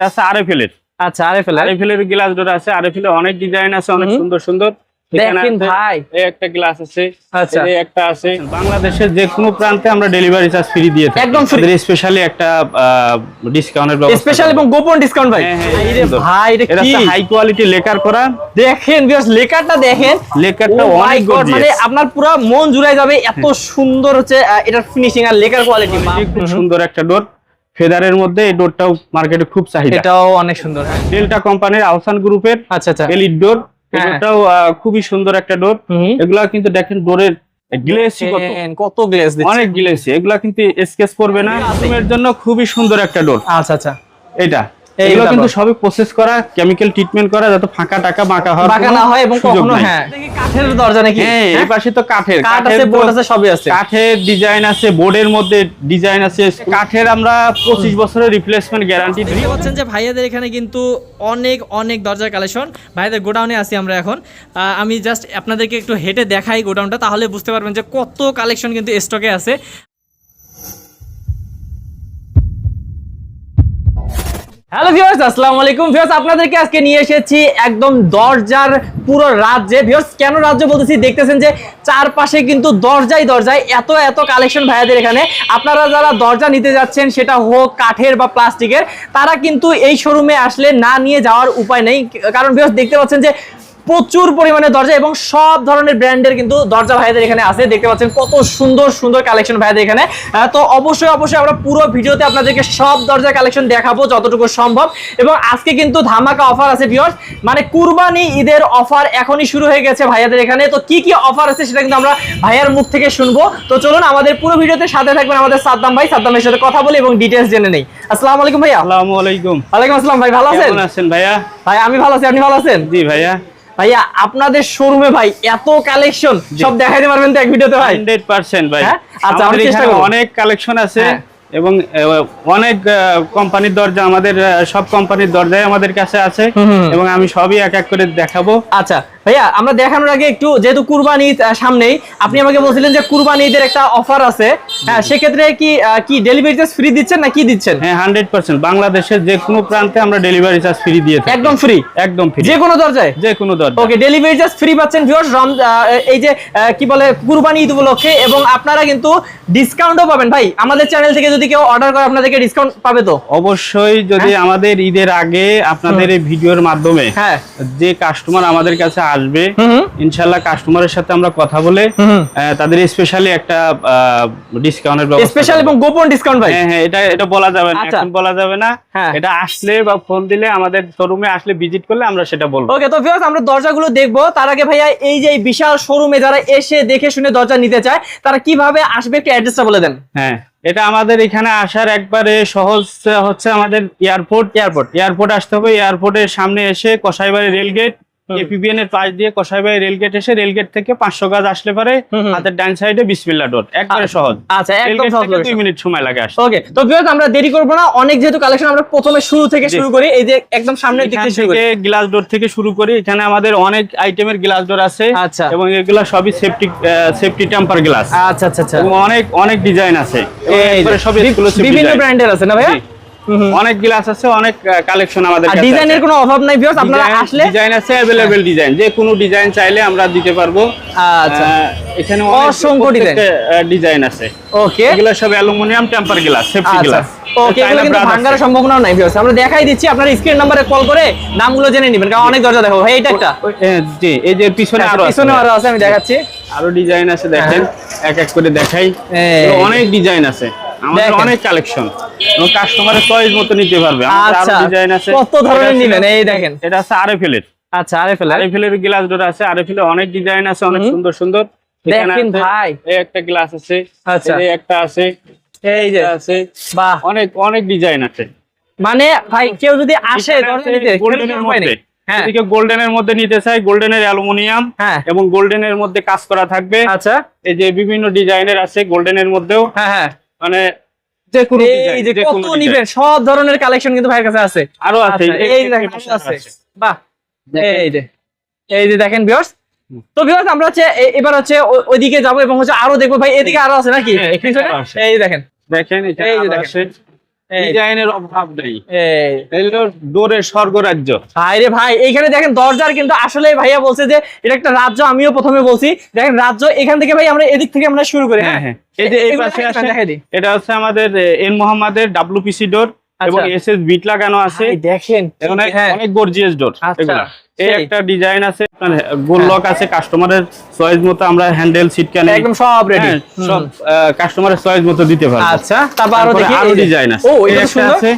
এটা আছে আরএফএল এর। আচ্ছা আরএফএল আরএফএল এর গ্লাস ডোর আছে। আরএফএল এর অনেক ডিজাইন আছে অনেক সুন্দর সুন্দর। দেখেন ভাই। এই একটা গ্লাস আছে আচ্ছা। এই একটা আছে। বাংলাদেশের যে কোনো প্রান্তে আমরা ডেলিভারি চার্জ ফ্রি দিয়ে থাকি। একদম free। স্পেশালি একটা ডিসকাউন্টের ব্যবস্থা স্পেশাল এবং গোপন ডিসকাউন্ট ভাই। হ্যাঁ, হ্যাঁ, আরে ভাই এটা এটা কি? হাই কোয়ালিটি লেকার করা। দেখেন ভিউয়ার্স লেকারটা দেখেন। লেকারটা Oh অনেক God, মানে আপনার পুরো মন জুড়াই যাবে এত সুন্দর হচ্ছে এটার ফিনিশিং আর লেকার কোয়ালিটি খুব সুন্দর একটা ডোর ফেদারের মধ্যে এই ডোরটাও মার্কেটে খুব চাহিদা। এটাও অনেক সুন্দর। ডেল্টা কোম্পানির আহসান গ্রুপের আচ্ছা আচ্ছা। Elite door. এটাও খুবই সুন্দর একটা ডোর। এগুলা কিন্তু দেখেন ডোরের গ্লেসি কত। গ্লেজ অনেক গ্লেসি এগুলা কিন্তু স্কেচ করবে না। রুমের জন্য খুবই সুন্দর একটা ডোর আচ্ছা আচ্ছা। এটা এগুলো? কিন্তু সবই প্রসেস করা কেমিক্যাল ট্রিটমেন্ট করা যাতে ফাঁকা টাকা বাঁকা হওয়ার বাঁকা না হয় এবং কখনো হ্যাঁ। কাঠের দরজা নাকি? হ্যাঁ এই হ্যাঁ? পাশে তো কাঠের। কাঠ আছে বোর্ড আছে সবই আছে। কাঠের ডিজাইন আছে বোর্ডের মধ্যে ডিজাইন আছে। কাঠের আমরা পঁচিশ বছরের রিপ্লেসমেন্ট গ্যারান্টি দিই। দেখতে যে ভাইয়াদের এখানে কিন্তু অনেক অনেক দরজার কালেকশন ভাইয়াদের গোডাউনে আছি আমরা এখন। আহ, আমি জাস্ট আপনাদেরকে একটু হেঁটে দেখাই গোডাউনটা তাহলে বুঝতে পারবেন যে কত কালেকশন কিন্তু স্টকে আছে। হ্যালো ভিউয়ার্স আসসালামু আলাইকুম। ভিউয়ার্স আপনাদেরকে আজকে নিয়ে এসেছি একদম দরজার পুরো রাজ্যে। ভিউয়ার্স কেন রাজ্য বলতেছি? দেখতেছেন যে চারপাশে কিন্তু দরজাই দরজায় এত এত কালেকশন ভাইয়াদের এখানে। আপনারা যারা দরজা নিতে যাচ্ছেন, সেটা হোক কাঠের বা প্লাস্টিকের, তারা কিন্তু এই শোরুমে আসলে না নিয়ে যাওয়ার উপায় নেই। কারণ ভিউয়ার্স দেখতে পাচ্ছেন যে প্রচুর পরিমাণে দরজা এবং সব ধরনের ব্র্যান্ডের কিন্তু দরজা ভাইদের এখানে আছে। দেখতে পাচ্ছেন কত সুন্দর সুন্দর কালেকশন ভাইদের এখানে। তো অবশ্যই অবশ্যই আমরা পুরো ভিডিওতে আপনাদেরকে সব দরজার কালেকশন দেখাবো যতটুকু সম্ভব। এবং আজকে কিন্তু ধামাকা অফার আছে ভিউয়ার্স মানে কুরবানি ঈদের অফার এখনই শুরু হয়ে গেছে ভাইয়াদের এখানে। তো কি কি অফার আছে সেটা কিন্তু আমরা ভাইয়ার মুখ থেকে শুনব। তো চলুন আমাদের পুরো ভিডিওতে সাথে থাকবেন আমাদের সাদ্দাম ভাই। সাদ্দামের সাথে কথা বলি এবং ডিটেলস জেনে নেই। আসসালামু আলাইকুম ভাইয়া। আসসালামু আলাইকুম। ওয়ালাইকুম আসসালাম ভাই ভালো আছেন? আছেন ভাইয়া? ভাই আমি ভালো আছি। আপনি ভালো আছেন? জি ভাইয়া। ভাইয়া আপনাদের শোরুমে ভাই এত কালেকশন সব দেখাইতে পারবেন তো এক ভিডিওতে ভাই হান্ড্রেড পার্সেন্ট ভাই হ্যাঁ? আচ্ছা, আমরা চেষ্টা করব অনেক কালেকশন আছে হ্যাঁ। এবং অনেক কোম্পানির দরজা আমাদের সব কোম্পানির দরজাই আমাদের কাছে আছে। এবং আমি সবই এক এক করে দেখাবো আচ্ছা ভাইয়া আমরা দেখানোর আগে একটু যেহেতু কুরবানি ঈদ, সামনেই আপনি আমাকে বলছিলেন যে কুরবানি ঈদের একটা অফার আছে। হ্যাঁ সেক্ষেত্রে কি কি ডেলিভারি চার্জ ফ্রি দিচ্ছেন না কি দিচ্ছেন? হ্যাঁ হান্ড্রেড পার্সেন্ট বাংলাদেশের যে কোনো প্রান্তে আমরা ডেলিভারি চার্জ ফ্রি দিয়ে থাকি। একদম ফ্রি একদম ফ্রি যে কোনো দরজায়? যে কোনো দরজা ওকে ডেলিভারি চার্জ ফ্রি পাচ্ছেন ভিউয়ার্স রম এই যে কি বলে কুরবানি ঈদ উপলক্ষে এবং আপনারা কিন্তু ডিসকাউন্টও পাবেন। ভাই আমাদের চ্যানেল থেকে যদি কেউ অর্ডার করে আপনাদেরকে ডিসকাউন্ট পাবে তো? অবশ্যই যদি আমাদের ঈদের আগে আপনাদের এই ভিডিওর মাধ্যমে হ্যাঁ। যে কাস্টমার আমাদের কাছে আসবে। ইনশাল্লাহ কাস্টমারের সাথে আমরা কথা বলে তাদের স্পেশালি একটা ডিসকাউন্টের ব্যবস্থা স্পেশাল এবং গোপন ডিসকাউন্ট ভাই হ্যাঁ হ্যাঁ এটা এটা বলা যাবে না আচ্ছা। এখন বলা যাবে না হ্যাঁ। এটা আসলে বা ফোন দিলে আমাদের শোরুমে আসলে ভিজিট করলে আমরা সেটা বলব ওকে তো ভিউয়ার্স আমরা দরজাগুলো দেখব তার আগে ভাইয়া এই যে বিশাল শোরুমে যারা এসে দেখে শুনে দরজা নিতে চায় তারা কীভাবে আসবে একটু অ্যাড্রেসটা বলে দেন হ্যাঁ এটা আমাদের এখানে আসার একবারে সহজ হচ্ছে আমাদের এয়ারপোর্ট এয়ারপোর্ট এয়ারপোর্ট আসতে হবে এয়ারপোর্টের সামনে এসে কসাইবাড়ি রেলগেট। এপিবিএন এর পাশ দিয়ে কসাইবাড়ি রেলগেট এসে রেলগেট থেকে পাঁচশো গাছ আসলে পারে। হাতের ডান সাইডে বিসমিল্লা ডোর একবারে সহজ। আচ্ছা একদম সহজ দুই মিনিট সময় লাগে আসতে। ওকে তো ভিউয়ার্স আমরা দেরি করব না। অনেক যেহেতু কালেকশন আমরা প্রথমে শুরু থেকে শুরু করি। এই যে একদম সামনের দিক থেকে শুরু করি। গ্লাস ডোর থেকে শুরু করি। এখানে আমাদের অনেক আইটেমের গ্লাস ডোর আছে। আচ্ছা। এবং এগুলা সবই সেফটি সেফটি টেম্পার গ্লাস আচ্ছা আচ্ছা আচ্ছা। অনেক অনেক ডিজাইন আছে। এই সব বিভিন্ন ব্র্যান্ডের আছে না ভাইয়া? জি। অনেক গ্লাস আছে অনেক কালেকশন আমাদের কাছে ডিজাইনের কোনো অভাব নাই ভিউয়ার্স আপনারা আসলে ডিজাইন আছে অ্যাভেলেবেল ডিজাইন যে কোনো ডিজাইন চাইলে আমরা দিতে পারব। আচ্ছা। এখানে অসংখ্য design। ডিজাইন আছে। ওকে এগুলো সব অ্যালুমিনিয়াম টেম্পার গ্লাস সেফটি আচ্ছা। গ্লাস ওকে এগুলো কিন্তু ভাঙার সম্ভাবনা নাই ভিউয়ার্স আমরা দেখাই দিচ্ছি আপনারা স্ক্রিন নম্বরে কল করে নামগুলো জেনে নেবেন কারণ অনেক দরজা দেখো ভাই এটা একটা। জি এই যে পিছনে আরও আছে। পিছনে আরও আছে আমি দেখাচ্ছি। আরও ডিজাইন আছে দেখেন। এক এক করে দেখাই। অনেক ডিজাইন আছে। আমাদের অনেক কালেকশন এবং কাস্টমারের চয়েস মতো নিতে পারবে। আমাদের আরও আচ্ছা ডিজাইন আছে। কত ধরনের নেবেন? এই দেখেন। এটা আছে আরএফএল এর আচ্ছা আরে ফেলা আরএফএল এর গ্লাস ডোর আছে আরএফএল অনেক ডিজাইন আছে অনেক সুন্দর সুন্দর। দেখেন ভাই। এই একটা গ্লাস আছে আচ্ছা। এই একটা আছে এই যে আছে। বাহ। অনেক অনেক ডিজাইন আছে। মানে ভাই কেউ যদি আসে আছে নিতে গোল্ডেনের মধ্যে। হ্যাঁ। এদিকে গোল্ডেনের মধ্যে নিতে চাই গোল্ডেনের অ্যালুমিনিয়াম হ্যাঁ। এবং গোল্ডেনের মধ্যে কাজ করা থাকবে। আচ্ছা। এই যে বিভিন্ন ডিজাইনের আছে গোল্ডেনের মধ্যেও। হ্যাঁ হ্যাঁ। মানে যে কোনো এই যে যে কত নিবেন সব ধরনের কালেকশন কিন্তু ভাইয়ের কাছে আছে। আরও আছে এই আছে। বাহ এই যে এই যে দেখেন ভিউয়ার্স তো ভিউয়ার্স আমরা হচ্ছে এবার হচ্ছে ওইদিকে যাব এবং হচ্ছে আরও দেখব। ভাই এদিকে আরও আছে নাকি? হ্যাঁ। এই দেখেন। দেখেন এই যে দেখেন। আছে এই। ডিজাইনের অভাব নেই। ডোরের স্বর্গরাজ্য। ভাই এইখানে দেখেন দরজার কিন্তু আসলে ভাইয়া বলছে যে এটা একটা রাজ্য আমিও প্রথমে বলছি। দেখেন রাজ্য এখান থেকে ভাই আমরা এদিক থেকে আমরা শুরু করি হ্যাঁ? হ্যাঁ হ্যাঁ। এই যে এই পাশে। এটা হচ্ছে আমাদের এন মোহাম্মদের ডাব্লিউপিসি ডোর এবং এসএস এস এস বিট লাগানো আছে। দেখেন। অনেক হ্যাঁ। অনেক গর্জিয়াস ডোর আচ্ছা, এগুলা। এই একটা ডিজাইন আছে আপনার গোল লক আছে কাস্টমারের চয়েস মতো আমরা হ্যান্ডেল সিটকানি একদম সব রেডি হ্যাঁ, সব কাস্টমারের চয়েস মতো দিতে পারব। আচ্ছা তারপর আরও দেখি। আরও ডিজাইন আছে। ও এটা সুন্দর। আছে।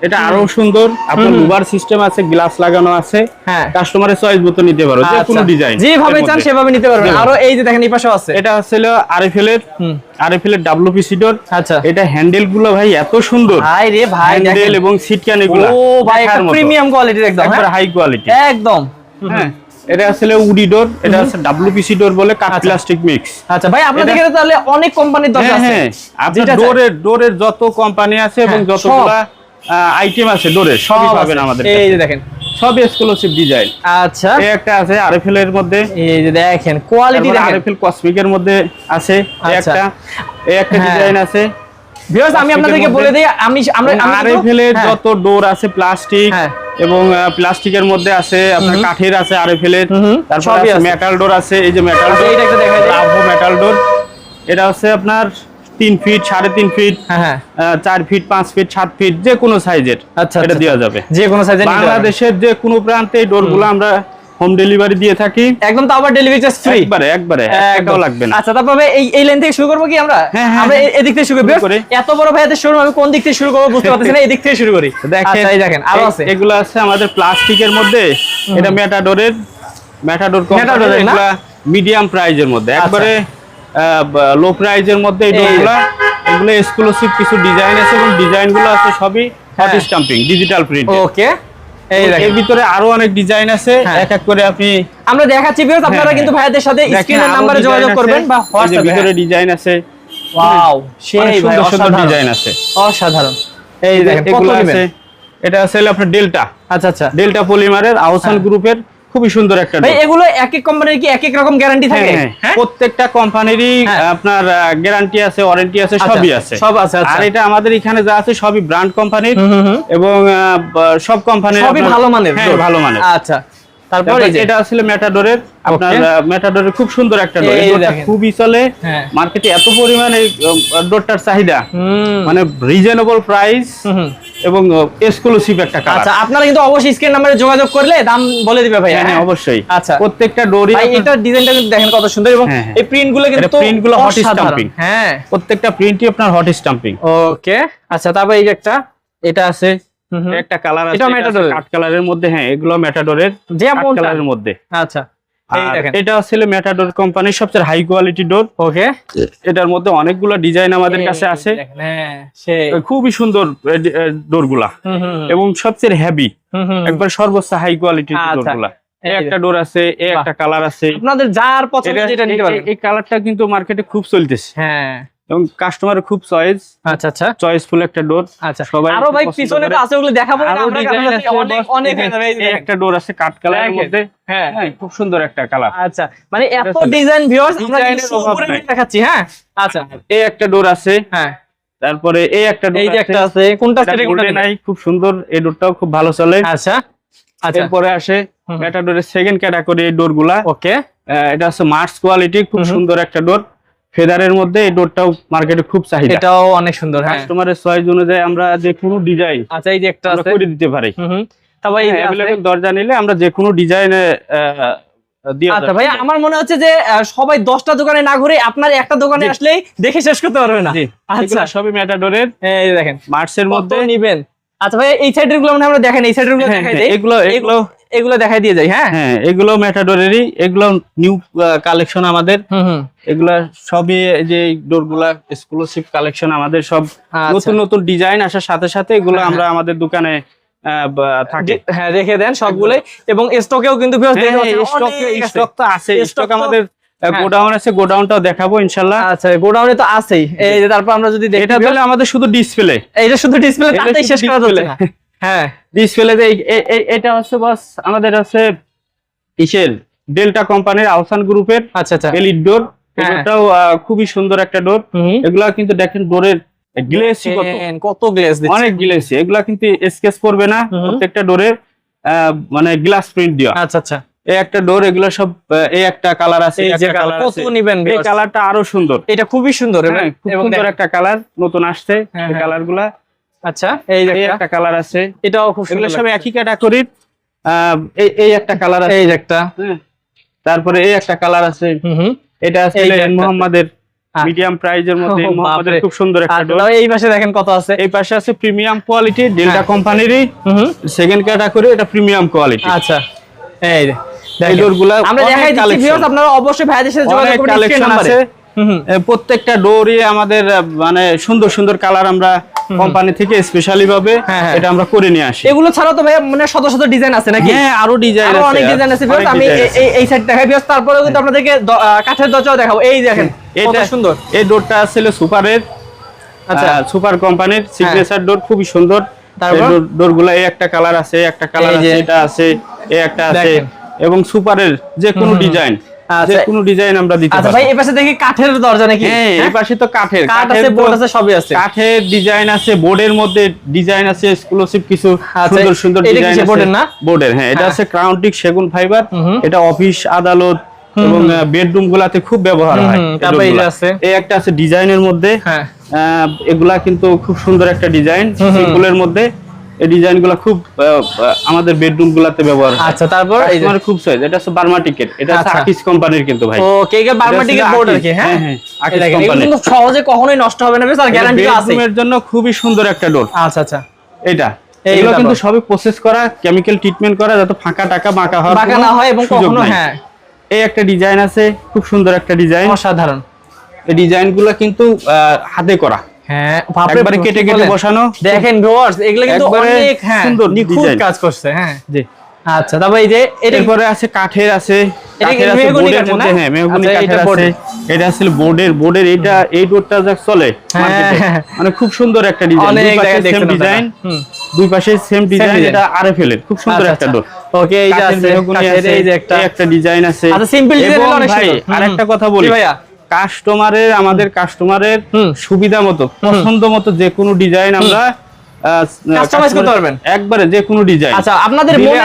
এটা আরও সুন্দর। আপনার। লুবার সিস্টেম আছে গ্লাস লাগানো আছে। হ্যাঁ। কাস্টমারের চয়েস মতো নিতে পারো যে কোনো আচ্ছা। ডিজাইন যেভাবে চান সেভাবে নিতে পারবেন। আরও এই যে দেখেন এই পাশেও আছে। এটা হচ্ছে আরএফএল এর আরএফএল এর ডাব্লিউপিসি ডোর আচ্ছা। এটা হ্যান্ডেলগুলো ভাই এত সুন্দর। ভাই রে ভাই হ্যান্ডেল এবং সিটকানি গুলো ও ভাই একটা প্রিমিয়াম কোয়ালিটির একদম একবার হ্যাঁ? হাই কোয়ালিটি একদম। হ্যাঁ। এটা আসলে উডি ডোর এটা আছে ডাব্লিউপিসি ডোর বলে কাঠ আচ্ছা। প্লাস্টিক মিক্স আচ্ছা ভাই আপনাদের এখানে তাহলে অনেক কোম্পানির দরজা হ্যাঁ আছে। হ্যাঁ। আপনার। ডোরের ডোরের যত কোম্পানি আছে এবং হ্যাঁ, যতগুলা আইটেম আছে ডোরের সবই সব পাবেন। আমাদের এই যে দেখেন সব এক্সক্লুসিভ ডিজাইন আচ্ছা এই একটা আছে আরএফএল এর মধ্যে এই যে দেখেন কোয়ালিটি দেখেন আরএফএল কসমিকের মধ্যে আছে আচ্ছা। একটা এই একটা হ্যাঁ। ডিজাইন আছে ভিউয়ার্স আমি আপনাদেরকে বলে দিই আমি আমরা আরএফএল এর হ্যাঁ, যত ডোর আছে প্লাস্টিক হ্যাঁ। এবং প্লাস্টিকের মধ্যে আছে আপনার কাঠের আছে আরএফএল এর তারপর। মেটাল ডোর আছে এই যে মেটাল ডোর এইটা একটা দেখাই দিই। ব্রাভো মেটাল ডোর এটা হচ্ছে আপনার তিন ফিট সাড়ে তিন ফিট হ্যাঁ হ্যাঁ। চার ফিট পাঁচ ফিট সাত ফিট যে কোনো সাইজের আচ্ছা, এটা আচ্ছা, দেওয়া যাবে। যে কোনো সাইজে নিতে পারবেন। বাংলাদেশের যে কোনো প্রান্তে ডোরগুলো আমরা হোম ডেলিভারি দিয়ে থাকি। একদম তো আবার ডেলিভারি চার্জ ফ্রি একবারে একবারে এক টাকাও লাগবে না। আচ্ছা তারপরে এই এই লাইন থেকে শুরু করব কি আমরা? হ্যাঁ, আমরা থেকে শুরু করব করি। এত বড় ভাইয়াদের শোরুম আমি কোন দিক থেকে শুরু করব বুঝতে পারতেছি না এই দিক থেকে শুরু করি। আচ্ছা এই দেখেন আরও আছে। এগুলো আছে আমাদের প্লাস্টিকের মধ্যে। এটা মেটাডোরের মেটাডোর এর মিডিয়াম প্রাইজের মধ্যে। একবারে লো প্রাইজের মধ্যে এই এই- ডোরগুলো এগুলো এক্সক্লুসিভ কিছু ডিজাইন আছে এবং ডিজাইনগুলো আছে সবই হট হ্যাঁ। স্টাম্পিং ডিজিটাল প্রিন্ট ওকে এর। ভিতরে আরও অনেক ডিজাইন আছে হ্যাঁ। এক এক করে আপনি আমরা দেখাচ্ছি ভিউয়ার্স আপনারা হ্যাঁ, কিন্তু ভাইয়াদের সাথে স্ক্রিনের আরও নাম্বারে যোগাযোগ করবেন বা হোয়াটসঅ্যাপে ভিতরে ডিজাইন আছে। ওয়াও সেই ভাই সুন্দর সুন্দর ডিজাইন আছে। অসাধারণ। এই দেখেন এগুলো আছে। এটা আছে আপনার ডেল্টা আচ্ছা আচ্ছা। ডেল্টা পলিমারের আহসান হ্যাঁ। গ্রুপের খুবই সুন্দর একটা ভাই এগুলো এক এক কোম্পানির কি এক এক রকম গ্যারান্টি থাকে? হ্যাঁ, হ্যাঁ। হ্যাঁ? প্রত্যেকটা কোম্পানিরই। আপনার গ্যারান্টি আছে ওয়ারেন্টি আছে আচ্ছা, সবই আছে। সব আছে আচ্ছা। আর এটা আমাদের এখানে যা আছে সবই ব্র্যান্ড কোম্পানির। এবং সব কোম্পানির সবই ভালো মানের ভালো মানের। আচ্ছা। তারপর এটা আসলে মেটাডোরের আপনার. মেটাডোরের খুব সুন্দর একটা ডোর। খুবই চলে হ্যাঁ মার্কেটে এত পরিমাণে ডোরটার চাহিদা মানে রিজনেবল প্রাইস। এবং এক্সক্লুসিভ একটা কালার আচ্ছা আপনারা কিন্তু অবশ্যই স্ক্রিন নাম্বারে যোগাযোগ করলে দাম বলে দিবে ভাই হ্যাঁ হ্যাঁ, অবশ্যই আচ্ছা প্রত্যেকটা ডোরই ভাই এটা ডিজাইনটা কিন্তু দেখেন কত সুন্দর এবং হ্যাঁ, হ্যাঁ। এই প্রিন্টগুলো কিন্তু print গুলো hot অসাধারণ। হ্যাঁ প্রত্যেকটা প্রিন্টই আপনার হট স্টাম্পিং ওকে আচ্ছা তারপর এই একটা এটা আছে। একটা কালার আছে এটা Matador-এর? কালারের মধ্যে হ্যাঁ এগুলো মেটাডোরের যে কালারের মধ্যে। আচ্ছা এটা আসলে মেটাডোর কোম্পানির সবচেয়ে হাই কোয়ালিটি ডোর ওকে। এটার মধ্যে অনেকগুলো ডিজাইন আমাদের কাছে আছে। হ্যাঁ খুবই সুন্দর ডোরগুলা। এবং সবচেয়ে হেভি। একবার সর্বোচ্চ হাই কোয়ালিটির। ডোরগুলা। একটা ডোর আছে একটা কালার আছে। আপনাদের যার পছন্দ যেটা নিতে পারবেন। এই কালারটা কিন্তু মার্কেটে খুব চলতেছে। হ্যাঁ। এবং কাস্টমারের খুব চয়েস আচ্ছা আচ্ছা। চয়েসফুল একটা ডোর আচ্ছা। সবাই আরও ভাই পিছনে তো আছে ওগুলো দেখাবো না আমরা আছে অনেক অনেক আছে। একটা ডোর আছে কাঠ কালারের মধ্যে। হ্যাঁ। হ্যাঁ খুব সুন্দর একটা কালার আচ্ছা মানে এত ডিজাইন ভিউয়ার্স আমরা উপরে দেখাচ্ছি হ্যাঁ? আচ্ছা। এই একটা ডোর আছে। হ্যাঁ। তারপরে এই একটা ডোর এই যে একটা আছে কোনটা সেটা কোনটা? আই খুব সুন্দর এই ডোরটাও খুব ভালো চলে। আচ্ছা আচ্ছা। এরপরে আসে। মেটাডোরের সেকেন্ড ক্যাটাগরি এই ডোরগুলা ওকে এটা হচ্ছে মার্স কোয়ালিটি খুব। সুন্দর একটা ডোর ফেদারের মধ্যে এই ডোরটাও মার্কেটে খুব চাহিদা। এটাও অনেক সুন্দর হ্যাঁ। কাস্টমারের চয়েস অনুযায়ী আমরা যে কোনো ডিজাইন আচ্ছা এই যে একটা আছে। করে দিতে পারি। হুম হুম। তারপর এই যে অ্যাভেলেবল দরজা নিলে আমরা যে কোনো ডিজাইনে আচ্ছা ভাই আমার মনে হচ্ছে যে সবাই দশটা দোকানে না ঘুরে আপনার একটা দোকানে। আসলেই দেখে শেষ করতে পারবে না। আচ্ছা। সবই মেটাডোরের এই দেখেন। মার্সের মধ্যে। নিবেন? আচ্ছা ভাই এই সাইডেরগুলো মানে আমরা দেখেন এই সাইডেরগুলো হ্যাঁ, দেখাই হ্যাঁ, এগুলো এগুলো এগুলো দেখাই দিয়ে যাই হ্যাঁ? হ্যাঁ এগুলো মেটাডোরেরই এগুলো নিউ কালেকশন আমাদের। এগুলা সবই যে ডোরগুলা এক্সক্লুসিভ কালেকশন আমাদের সব আচ্ছা। নতুন নতুন ডিজাইন আসার সাথে সাথে এগুলো হ্যাঁ, আমরা আমাদের দোকানে থাকে। হ্যাঁ রেখে দেন সবগুলোই। এবং স্টকেও কিন্তু স্টক স্টক তো আছে। স্টক আমাদের হ্যাঁ। গোডাউন আছে গোডাউনটাও দেখাবো ইনশাল্লাহ আচ্ছা গোডাউনে তো আছেই। এই তারপর আমরা যদি দেখি এটা তাহলে আমাদের শুধু ডিসপ্লে এইটা শুধু ডিসপ্লে তাতেই শেষ করা না। হ্যাঁ ডিসপ্লেতে এটা হচ্ছে বাস আমাদের আছে ডেল্টা কোম্পানির আহসান গ্রুপের আচ্ছা আচ্ছা। এলিট ডোর হ্যাঁ। এটাও খুবই সুন্দর একটা ডোর এগুলা কিন্তু দেখেন ডোরের গ্লেসি কত। গ্লেজ অনেক গ্লেসি এগুলা কিন্তু স্কেচ করবে না। প্রত্যেকটা ডোরে মানে গ্লাস প্রিন্ট দেওয়া আচ্ছা আচ্ছা। এই একটা ডোর এগুলো সব এই একটা কালার আছে এই কালার কালার কত নিবেন কালারটা আরও সুন্দর। এটা খুবই সুন্দর হ্যাঁ, খুব সুন্দর একটা কালার নতুন আসছে এই হ্যাঁ। কালারগুলা আচ্ছা এই একটা, একটা। কালার আছে। এটাও খুব সুন্দর সব একই ক্যাটাগরির এই এই একটা কালার আছে। এই একটা। তারপরে এই একটা কালার আছে। হুম হুম। এটা আছে এই যে এন একটা। মোহাম্মদের। মিডিয়াম প্রাইজের মধ্যে মোহাম্মদের খুব সুন্দর একটা ডোর এই পাশে দেখেন কত আছে। এই পাশে আছে প্রিমিয়াম কোয়ালিটি ডেল্টা। কোম্পানিরই সেকেন্ড ক্যাটাগরি এটা প্রিমিয়াম কোয়ালিটি আচ্ছা। এই এই দেখেন। আমরা দেখাই দিচ্ছি ভিউয়ার্স আপনারা অবশ্যই ভাইদের সাথে যোগাযোগ করুন কালেকশন আছে। প্রত্যেকটা ডোরই আমাদের মানে সুন্দর সুন্দর কালার আমরা কোম্পানি থেকে স্পেশালি ভাবে হ্যাঁ, হ্যাঁ। এটা আমরা করে নিয়ে আসি। এগুলো ছাড়াও তো ভাই মানে শত শত ডিজাইন আছে নাকি? হ্যাঁ আরও ডিজাইন আরও আছে অনেক ডিজাইন আছে। আমি এই- সাইড দেখাই। ভিউয়ার্স তারপরেও কিন্তু আপনাদেরকে কাঠের দরজাও দেখাবো। এই দেখেন এটা সুন্দর। এই ডোরটা ছিল সুপারের আচ্ছা। সুপার কোম্পানির সিগনেচার ডোর খুবই সুন্দর। তারপর? ডোরগুলা এই একটা কালার আছে একটা কালার। আছে এটা আছে এই একটা আছে এবং সুপারের যে কোনো। ডিজাইন। যে কোনো ডিজাইন আমরা দিতে আচ্ছা ভাই এই পাশে দেখি কাঠের দরজা নাকি? হ্যাঁ এই হ্যাঁ? পাশে তো কাঠের কাঠ কাঠের আছে বোর্ড আছে সবই আছে। কাঠের ডিজাইন আছে বোর্ডের মধ্যে ডিজাইন আছে এক্সক্লুসিভ কিছু আচ্ছা, সুন্দর সুন্দর ডিজাইন কিসের আছে। বোর্ডের না? বোর্ডের হ্যাঁ এটা হ্যাঁ। আছে ক্রাউন্টিক সেগুন ফাইবার। এটা অফিস আদালত এবং বেডরুম গুলাতে খুব ব্যবহার হয়। এই একটা আছে ডিজাইনের মধ্যে। আহ, এগুলা কিন্তু খুব সুন্দর একটা ডিজাইন। সিম্পলের মধ্যে। এই ডিজাইনগুলা খুব আমাদের বেডরুম গুলাতে ব্যবহার হয়। আচ্ছা তারপর এই যে খুব চাই এটা হচ্ছে বার্মা টিকেট এটা হচ্ছে আচ্ছা। আকিস কোম্পানির কিন্তু ভাই। কে বারমাটিকের বোর্ড আর কি হ্যাঁ? হ্যাঁ, হ্যাঁ, আকিস কোম্পানি। কিন্তু সহজে কখনোই নষ্ট হবে না বেশ আর গ্যারান্টি আছে বেডরুমের জন্য খুবই সুন্দর একটা ডোর আচ্ছা আচ্ছা। এটা এগুলো কিন্তু সবই প্রসেস করা কেমিক্যাল ট্রিটমেন্ট করা যাতে ফাঁকা টাকা বাঁকা হওয়ার বাঁকা না হয় এবং কখনো হ্যাঁ। এই একটা ডিজাইন আছে খুব সুন্দর একটা ডিজাইন অসাধারণ। এই ডিজাইনগুলো কিন্তু হাতে করা। হ্যাঁ একবারে কেটে কেটে বসানো। দেখেন ভিউয়ার্স এগুলো কিন্তু অনেক হ্যাঁ সুন্দর নিখুঁত কাজ করছে হ্যাঁ। জি। আচ্ছা তারপর এই যে এরপরে আছে কাঠের আছে কাঠের আছে বোর্ডের মধ্যে হ্যাঁ মেহগনি আচ্ছা, কাঠের আছে। এটা আসলে বোর্ডের বোর্ডের এটা এই ডোরটা যা চলে হ্যাঁ, মার্কেটে হ্যাঁ। মানে খুব সুন্দর একটা ডিজাইন দুই পাশে সেম ডিজাইন দুই পাশে সেম ডিজাইন। এটা আরএফএল এর। খুব সুন্দর আচ্ছা, একটা আচ্ছা। ডোর ওকে এই যে আছে কাঠের এই যে একটা। একটা ডিজাইন আছে। আচ্ছা, এবং হলে অনেক সুন্দর। আরেকটা কথা বলি। ভাইয়া। কাস্টমারের আমাদের কাস্টমারের। সুবিধা মতো পছন্দ মতো যে কোনো ডিজাইন আমরা আহ, Customize করতে পারবেন? একবারে যে কোনো ডিজাইন আচ্ছা আপনাদের দিলে মনে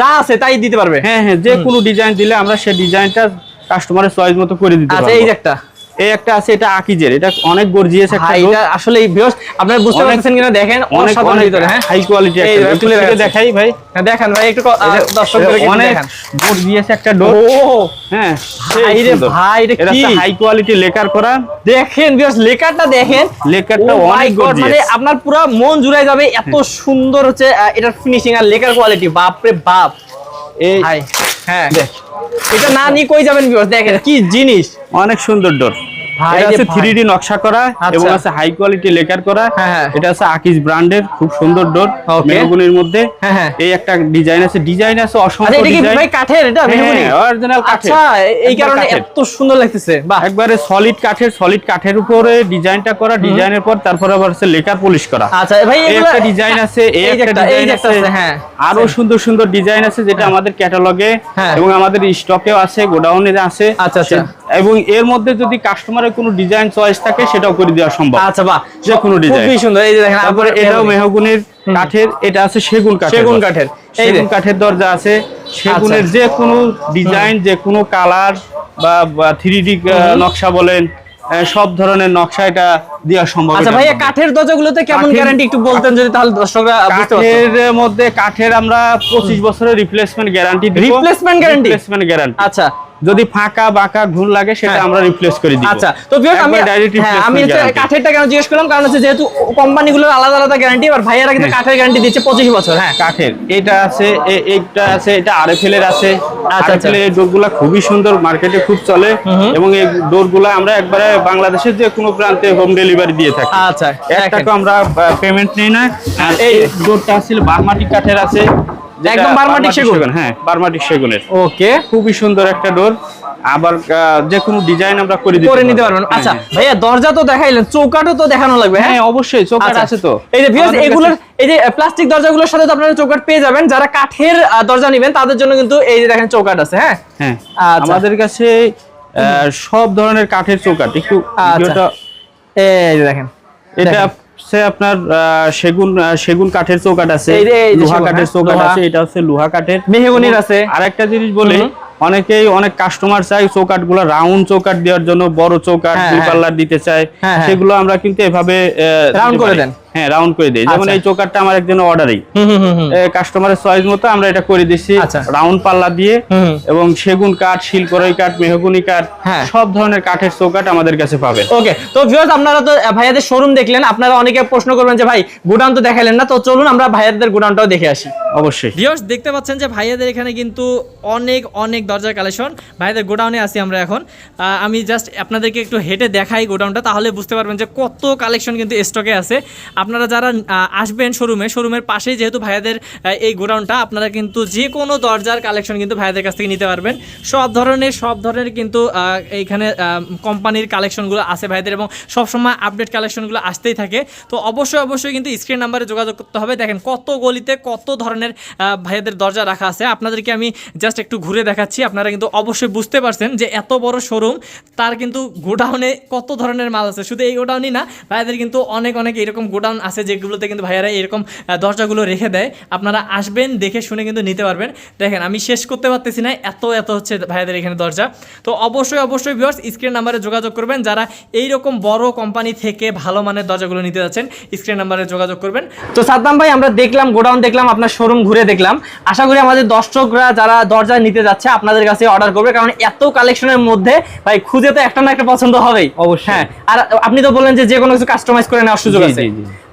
যা- আছে তাই দিতে পারবে? হ্যাঁ হ্যাঁ যে কোনো ডিজাইন দিলে আমরা সেই ডিজাইনটা কাস্টমারের চয়েস মতো করে দিতে আচ্ছা এই যে একটা। এই একটা আছে এটা আকিজের। এটা অনেক গর্জিয়াস একটা এটা আসলে ভিউয়ার্স আপনারা বুঝতে পারছেন কিনা? দেখেন অনেক ভিতরে হ্যাঁ? হাই কোয়ালিটি একটা দেখাই ভাই। হ্যাঁ, দেখান ভাই একটু দর্শকদের অনেক গর্জিয়াস একটা ও! হ্যাঁ ভাই রে ভাই, এটা কি? হাই কোয়ালিটি লেকার করা। দেখেন ভিউয়ার্স লেকারটা দেখেন। লেকারটা অনেক God, মানে আপনার পুরো মন জুড়াই যাবে এত সুন্দর হচ্ছে এটার ফিনিশিং আর লেকার কোয়ালিটি বাপ রে বাপ। এই হ্যাঁ। দেখ। এটা না নিয়ে কই যাবেন ভিউয়ার্স দেখেন কি জিনিস। অনেক সুন্দর ডোর। এটা রে আছে ভাই। 3D নকশা করা আচ্ছা। এবং আছে হাই কোয়ালিটি লেকার করা। হ্যাঁ, হ্যাঁ। এটা আছে আকিজ ব্র্যান্ডের খুব সুন্দর ডোর মেহগুনির মধ্যে। এই একটা ডিজাইন আছে। ডিজাইন আছে আচ্ছা অসংখ্য এটা ভাই কাঠের? এটা মেহগনি অরিজিনাল কাঠের। আচ্ছা এই কারণে এত সুন্দর লাগতেছে। বাহ। একবারে সলিড কাঠের সলিড কাঠের উপরে ডিজাইনটা করা ডিজাইনের পর তারপরে আবার আছে লেকার পলিশ করা। আচ্ছা ভাই এই একটা ডিজাইন আছে এই এই একটা একটা- ডিজাইন আছে। আছে, হ্যাঁ। আরও সুন্দর সুন্দর ডিজাইন আছে যেটা আমাদের ক্যাটালগে। এবং আমাদের স্টকেও আছে গোডাউনে আছে। আচ্ছা, আচ্ছা। এবং এর মধ্যে যদি কাস্টমারের কোনো ডিজাইন চয়েস থাকে সেটাও করে দেওয়া সম্ভব। আচ্ছা বাহ যে কোনো ডিজাইন খুবই সুন্দর। এই যে দেখেন তারপরে এটাও মেহগুনির কাঠের এটা আছে সেগুন কাঠের সেগুন কাঠের। সেগুন কাঠের দরজা আছে। সেগুনের আচ্ছা। যে কোনো ডিজাইন যে কোনো কালার বা থ্রি ডি নকশা বলেন সব ধরনের নকশা এটা দেওয়া সম্ভব আচ্ছা ভাইয়া মধ্যে। কাঠের দরজাগুলোতে কেমন গ্যারান্টি একটু বলতেন যদি তাহলে দর্শকরা বুঝতে পারতো। কাঠের মধ্যে কাঠের আমরা পঁচিশ বছরের রিপ্লেসমেন্ট গ্যারান্টি দিব। Replacement guarantee? রিপ্লেসমেন্ট গ্যারান্টি আচ্ছা। যদি ফাঁকা বাঁকা ঘুণ লাগে সেটা হ্যাঁ। আমরা রিপ্লেস করে দিব। আচ্ছা তো ভিউয়ার্স আমি হ্যাঁ আমি কাঠেরটা কেন জিজ্ঞেস করলাম? কারণ হচ্ছে যেহেতু কোম্পানিগুলোর আলাদা আলাদা গ্যারান্টি আর ভাইয়ারা কিন্তু হ্যাঁ। কাঠের গ্যারান্টি দিচ্ছে পঁচিশ বছর। হ্যাঁ। কাঠের। এটা আছে এইটা আছে এটা আর আরএফএল এর আছে। আচ্ছা। আরএফএল এর ডোরগুলা খুবই সুন্দর মার্কেটে খুব চলে। এবং এই ডোরগুলা আমরা একবারে বাংলাদেশের যে কোনো প্রান্তে হোম ডেলিভারি দিয়ে থাকি। আচ্ছা এক দেখেন। টাকা আমরা পেমেন্ট নেই না। আর এই ডোরটা আছে বারমাটিক কাঠের আছে। একদম বারমাটিক সেগুন? হ্যাঁ বারমাটিক সেগুনের ওকে খুবই সুন্দর একটা ডোর আবার যে কোনো ডিজাইন আমরা করে দিতে করে নিতে পারবেন হ্যাঁ, আচ্ছা হ্যাঁ। ভাইয়া দরজা তো দেখাইলেন চৌকাটও তো দেখানো লাগবে হ্যাঁ হ্যাঁ অবশ্যই চোখাট আচ্ছা। আছে তো এই যে ভিউয়ার্স এগুলোর এই যে প্লাস্টিক দরজাগুলোর সাথে তো আপনারা চৌকাট পেয়ে যাবেন যারা কাঠের দরজা নেবেন তাদের জন্য কিন্তু এই যে দেখেন চৌকাট আছে হ্যাঁ হ্যাঁ আচ্ছা। আমাদের কাছে আহ, সব ধরনের কাঠের চৌকাট একটু আচ্ছা। ভিডিওটা এই দেখেন এটা হচ্ছে আপনার সেগুন সেগুন কাঠের চৌকাট আছে লোহা কাঠের হ্যাঁ, চৌকাট আছে এটা হচ্ছে লোহা কাঠের মেহগনির আছে আর একটা জিনিস বলি অনেকেই অনেক কাস্টমার চাই চৌকাটগুলো রাউন্ড চৌকাট দেওয়ার জন্য বড় চৌকাট দুই। পাল্লার দিতে চায় হ্যাঁ, হ্যাঁ। সেগুলো আমরা কিন্তু এভাবে রাউন্ড করে দেন। হ্যাঁ রাউন্ড করে দিই যেমন আচ্ছা। এই চৌকাটটা আমার একজনের অর্ডারই হুম হুম হুম হুম। কাস্টমারের চয়েস মতো আমরা এটা করে দিচ্ছি আচ্ছা। রাউন্ড পাল্লা দিয়ে এবং সেগুন কাঠ শিলকরই কাঠ মেহগুনি কাঠ হ্যাঁ। সব ধরনের কাঠের চৌকাট আমাদের কাছে পাবেন ওকে তো ভিউয়ার্স আপনারা তো ভাইয়াদের শোরুম দেখলেন আপনারা অনেকে প্রশ্ন করবেন যে ভাই গোডাউন তো দেখালেন না? তো চলুন আমরা ভাইয়াদের গোডাউনটাও দেখে আসি। অবশ্যই। ভিউয়ার্স দেখতে পাচ্ছেন যে ভাইয়াদের এখানে কিন্তু অনেক অনেক দরজার কালেকশন ভাইয়াদের গোডাউনে আছি আমরা এখন। আহ, আমি জাস্ট আপনাদেরকে একটু হেঁটে দেখাই গোডাউনটা তাহলে বুঝতে পারবেন যে কত কালেকশন কিন্তু স্টকে আছে। আপনারা যারা আসবেন শোরুমে শোরুমের পাশেই যেহেতু ভাইয়াদের এই গোডাউনটা, আপনারা কিন্তু যে কোনো দরজার কালেকশন কিন্তু ভাইয়াদের কাছ থেকে নিতে পারবেন। সব ধরনের সব ধরনের কিন্তু এইখানে কোম্পানির কালেকশনগুলো আছে ভাইদের এবং সবসময় আপডেট কালেকশনগুলো আসতেই থাকে। তো অবশ্যই অবশ্যই কিন্তু স্ক্রিন নাম্বারে যোগাযোগ করতে হবে। দেখেন কত গলিতে কত ধরনের ভাইয়াদের দরজা রাখা আছে। আপনাদেরকে আমি জাস্ট একটু ঘুরে দেখাচ্ছি। আপনারা কিন্তু অবশ্যই বুঝতে পারছেন যে এত বড় শোরুম তার কিন্তু গোডাউনে কত ধরনের মাল আছে। শুধু এই গোডাউনই না, ভাইয়াদের কিন্তু অনেক অনেক এরকম গোডাউন আছে যেগুলোতে কিন্তু ভাইয়ারা এরকম দরজাগুলো রেখে দেয়। আপনারা আসবেন দেখে শুনে কিন্তু নিতে পারবেন। দেখেন আমি শেষ করতে পারতেছি না এত এত হচ্ছে ভাইয়াদের এখানে দরজা। তো অবশ্যই অবশ্যই ভিউয়ার্স স্ক্রিন নাম্বারে যোগাযোগ করবেন। যারা এইরকম বড় কোম্পানি থেকে ভালো মানের দরজাগুলো নিতে যাচ্ছেন স্ক্রিন নাম্বারে যোগাযোগ করবেন। তো সাদ্দাম ভাই আমরা দেখলাম গোডাউন দেখলাম আপনার শোরুম ঘুরে দেখলাম। আশা করি আমাদের দর্শকরা যারা দরজা নিতে যাচ্ছে আপনাদের কাছে অর্ডার করবে। কারণ এত কালেকশনের মধ্যে ভাই খুঁজে তো একটা না একটা পছন্দ হবেই। অবশ্যই। হ্যাঁ আর আপনি তো বললেন যে যে কোনো কিছু কাস্টমাইজ করে নেওয়ার সুযোগ আছে।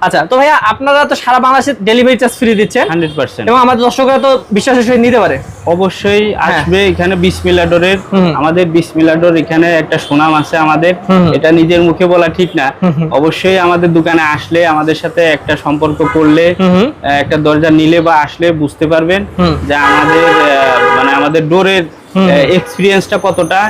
আচ্ছা তো ভাইয়া আপনারা তো সারা বাংলাদেশে ডেলিভারি চার্জ ফ্রি দিচ্ছেন হান্ড্রেড পার্সেন্ট এবং আমাদের দর্শকরা তো বিশ্বাসের সহিত নিতে পারে অবশ্যই আসবে এখানে হ্যাঁ। হুম। আমাদের বিসমিলাডোর এখানে একটা সুনাম আছে আমাদের এটা নিজের মুখে বলা ঠিক না অবশ্যই আমাদের দোকানে আসলে আমাদের সাথে একটা সম্পর্ক করলে একটা দরজা নিলে বা আসলে বুঝতে পারবেন। যে আমাদের মানে আমাদের ডোরের। এক্সপিরিয়েন্সটা কতটা।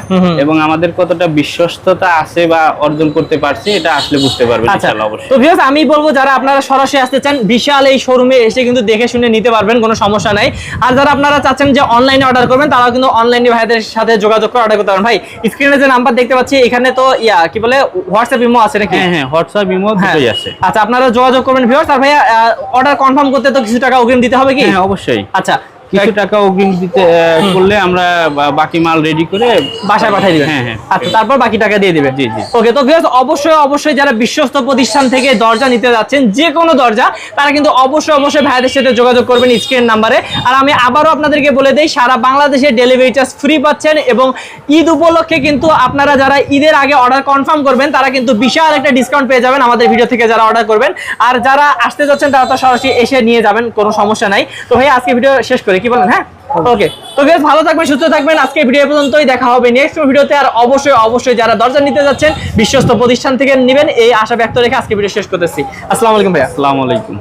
এবং আমাদের কতটা বিশ্বস্ততা আছে বা অর্জন করতে পারছি এটা আসলে বুঝতে পারবেন আচ্ছা। ইনশাআল্লাহ অবশ্যই। তো ভিউয়ার্স আমি বলব যারা আপনারা সরাসরি আসতে চান বিশাল এই শোরুমে এসে কিন্তু দেখে শুনে নিতে পারবেন কোনো সমস্যা নাই। আর যারা আপনারা চাচ্ছেন যে অনলাইনে অর্ডার করবেন তারা কিন্তু অনলাইনে ভাইদের সাথে যোগাযোগ করে অর্ডার করতে পারেন। ভাই স্ক্রিনে যে নাম্বার দেখতে পাচ্ছি এখানে তো ইয়া কি বলে হোয়াটসঅ্যাপ ইমো আছে নাকি? হ্যাঁ হ্যাঁ হোয়াটসঅ্যাপ ইমো হ্যাঁ। দুটোই আছে। আচ্ছা আপনারা যোগাযোগ করবেন ভিউয়ার্স আর ভাইয়া অর্ডার কনফার্ম করতে তো কিছু টাকা অগ্রিম দিতে হবে কি? হ্যাঁ অবশ্যই। আচ্ছা কিছু টাকা অগ্রিম দিতে করলে আমরা বাকি মাল রেডি করে বাসায় পাঠিয়ে দিবেন। হ্যাঁ হ্যাঁ। আচ্ছা তারপর বাকি টাকা দিয়ে দিবেন। জি, জি। ওকে তো ভিউয়ার্স অবশ্যই অবশ্যই যারা বিশ্বস্ত প্রতিষ্ঠান থেকে দরজা নিতে যাচ্ছেন যে কোনো দরজা তারা কিন্তু অবশ্যই অবশ্যই ভাইদের সাথে যোগাযোগ করবেন স্ক্রিন নাম্বারে। আর আমি আবারও আপনাদেরকে বলে দেই সারা বাংলাদেশে ডেলিভারি চার্জ ফ্রি পাচ্ছেন এবং ঈদ উপলক্ষে কিন্তু আপনারা যারা ঈদের আগে অর্ডার কনফার্ম করবেন তারা কিন্তু বিশাল একটা ডিসকাউন্ট পেয়ে যাবেন আমাদের ভিডিও থেকে যারা অর্ডার করবেন। আর যারা আসতে যাচ্ছেন তারা তো সরাসরি এসে নিয়ে যাবেন কোনো সমস্যা নাই। তো ভাই আজকে ভিডিও শেষ করি। কি বলেন হ্যাঁ? ওকে তো বেশ ভালো থাকবেন, সুস্থ থাকবেন। আজকে ভিডিও পর্যন্তই দেখা হবে নেক্সট ভিডিওতে আর অবশ্যই অবশ্যই যারা দরজা নিতে যাচ্ছেন, বিশ্বস্ত প্রতিষ্ঠান থেকে নেবেন, এই আশা ব্যক্ত রেখে আজকে ভিডিও শেষ করতেছি। আসসালামু আলাইকুম ভাই আসসালামু আলাইকুম।